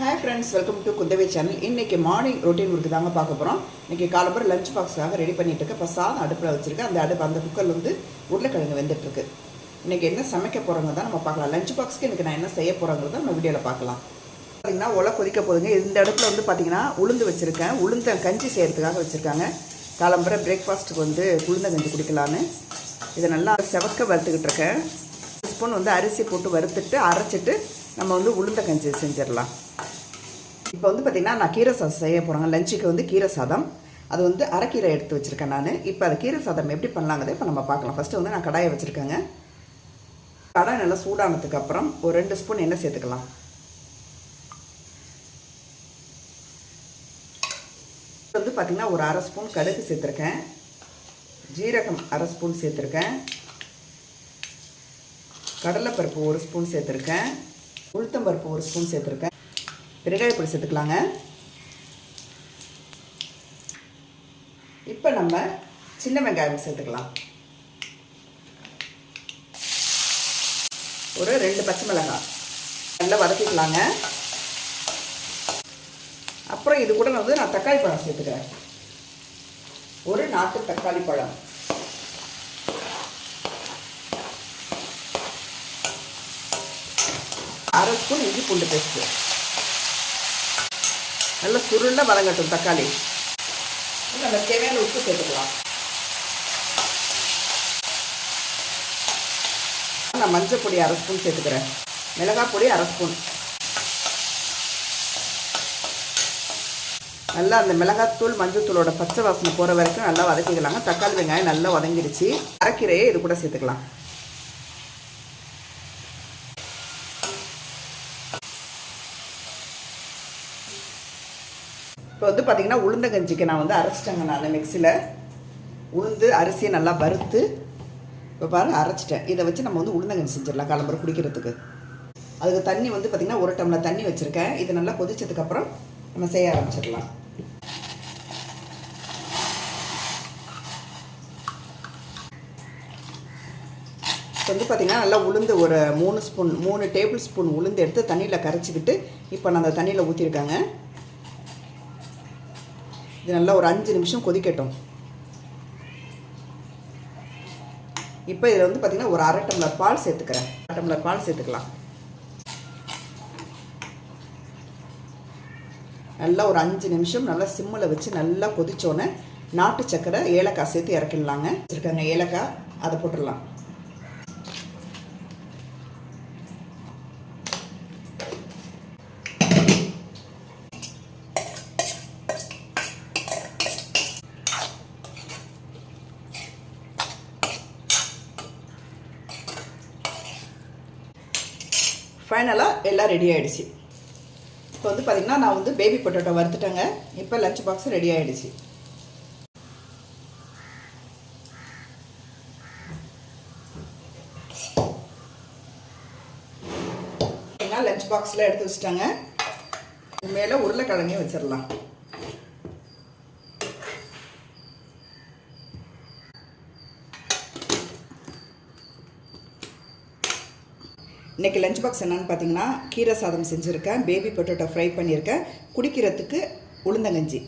Hi friends welcome to Kundavai channel இன்றைக்கி morning routine work தாங்க பார்க்க போகிறோம் இன்றைக்கி காலம்பரம் லஞ்ச் பாக்ஸாக ரெடி பண்ணிட்டு இருக்கேன் இப்போ சாதம் அடுப்பில் வச்சுருக்கேன் அந்த அடுப்பு அந்த குக்கரில் வந்து உருளைக்கிழங்கு வெந்துட்டுருக்கு இன்றைக்கி என்ன சமைக்க போகிறோங்க தான் நம்ம பார்க்கலாம். லஞ்ச் பாக்ஸ்க்கு எனக்கு நான் என்ன செய்ய போகிறோங்கிறத நம்ம வீடியோவில் பார்க்கலாம். பார்த்தீங்கன்னா உலை கொதிக்க போகுதுங்க இந்த இடத்துல வந்து பார்த்தீங்கன்னா உளுந்து வச்சுருக்கேன். உளுந்த கஞ்சி செய்கிறதுக்காக வச்சுருக்காங்க. காலம்பரம் பிரேக்ஃபாஸ்ட்டுக்கு வந்து உளுந்த கஞ்சி குடிக்கலான்னு. இதை நல்லா செவக்க வறுத்துக்கிட்டு இருக்கேன். ஸ்பூன் வந்து அரிசி போட்டு வறுத்துட்டு அரைச்சிட்டு நம்ம வந்து உளுந்த கஞ்சி செஞ்சிடலாம். இப்போ வந்து பார்த்திங்கன்னா நான் கீரை சாதம் செய்ய போகிறேங்க லஞ்சுக்கு வந்து கீரை சாதம். அது வந்து அரைக்கீரை எடுத்து வச்சுருக்கேன் நான். இப்போ அது கீரை சாதம் எப்படி பண்ணலாங்கிறத இப்போ நம்ம பார்க்கலாம். ஃபஸ்ட்டு வந்து நான் கடாயை வச்சுருக்கேங்க. கடாய் நல்லா சூடானதுக்கு அப்புறம் ஒரு ரெண்டு ஸ்பூன் எண்ணெய் சேர்த்துக்கலாம். வந்து பார்த்திங்கன்னா ஒரு அரை ஸ்பூன் கடுகு சேர்த்துருக்கேன். ஜீரகம் அரை ஸ்பூன் சேர்த்துருக்கேன். கடலைப்பருப்பு ஒரு ஸ்பூன் சேர்த்துருக்கேன். உளுத்தம்பருப்பு ஒரு ஸ்பூன் சேர்த்துருக்கேன். பெருங்காயப்பொடி சேர்த்துக்கலாங்க. இப்போ நம்ம சின்ன வெங்காயம் சேர்த்துக்கலாம். ஒரு ரெண்டு பச்சை மிளகாய். நல்லா வதக்கிக்கலாங்க. அப்புறம் இது கூட வந்து நான் தக்காளி பழம் சேர்த்துக்கிறேன். ஒரு நாட்டு தக்காளி பழம். அரை ஸ்பூன் இஞ்சி பூண்டு பேஸ்ட்டு. நல்லா சுருண்ட வதங்கட்டும் தக்காளி. நம்ம தேவையான உப்பு சேர்த்துக்கலாம். நான் மஞ்சள் பொடி அரை ஸ்பூன் சேர்த்துக்கிறேன். மிளகாய் பொடி அரை ஸ்பூன். நல்லா அந்த மிளகாத்தூள் மஞ்சத்தூளோட பச்சை வாசனை போகிற வரைக்கும் நல்லா வதக்கிக்கலாங்க. தக்காளி வெங்காயம் நல்லா வதங்கிடுச்சு. அரைக்கீரையை இது கூட சேர்த்துக்கலாம். இப்போ வந்து பார்த்திங்கன்னா உளுந்தங்கஞ்சிக்கு நான் வந்து அரைச்சிட்டேங்க நான் மிக்சியில் உளுந்து அரிசியை நல்லா வறுத்து இப்போ பாருங்க அரைச்சிட்டேன். இதை வச்சு நம்ம வந்து உளுந்தங்கஞ்சி செஞ்சிடலாம் கிளம்புற குடிக்கிறதுக்கு. அதுக்கு தண்ணி வந்து பார்த்திங்கன்னா ஒரு டம்ளர் தண்ணி வச்சுருக்கேன். இது நல்லா கொதிச்சதுக்கப்புறம் நம்ம செய்ய ஆரம்பிச்சிடலாம். இப்போ வந்து பார்த்திங்கன்னா நல்லா உளுந்து ஒரு மூணு ஸ்பூன் மூணு டேபிள் ஸ்பூன் உளுந்து எடுத்து தண்ணியில் கரைச்சிக்கிட்டு இப்போ நான் அந்த தண்ணியில் ஊற்றிருக்காங்க இது நல்லா ஒரு அஞ்சு நிமிஷம் கொதிக்கட்டும். இப்போ இதில் வந்து பார்த்திங்கன்னா ஒரு அரை டம்ளர் பால் சேர்த்துக்கிறேன். அரை டம்ளர் பால் சேர்த்துக்கலாம். நல்லா ஒரு அஞ்சு நிமிஷம் நல்லா சிம்மில் வச்சு நல்லா கொதிச்சோன்னே நாட்டு சக்கரை ஏலக்காய் சேர்த்து இறக்கிடலாங்க. வச்சுருக்காங்க ஏலக்காய் அதை போட்டுடலாம். ஃபைனலாக எல்லாம் ரெடி ஆகிடுச்சு இப்போ வந்து பார்த்திங்கன்னா நான் வந்து பேபி பொட்டேட்டோ வறுத்துட்டேங்க. இப்போ லஞ்ச் பாக்ஸ் ரெடி ஆகிடுச்சு லஞ்ச் பாக்ஸில் எடுத்து வச்சுட்டாங்க. மேலே உருளைக்கிழங்கையும் வச்சிடலாம் இன்றைக்கி லஞ்ச் பாக்ஸ் என்னென்னு பார்த்தீங்கன்னா கீரை சாதம் செஞ்சுருக்கேன். பேபி பொட்டேட்டோ ஃப்ரை பண்ணியிருக்கேன். குடிக்கிறதுக்கு உளுந்தங்கஞ்சி.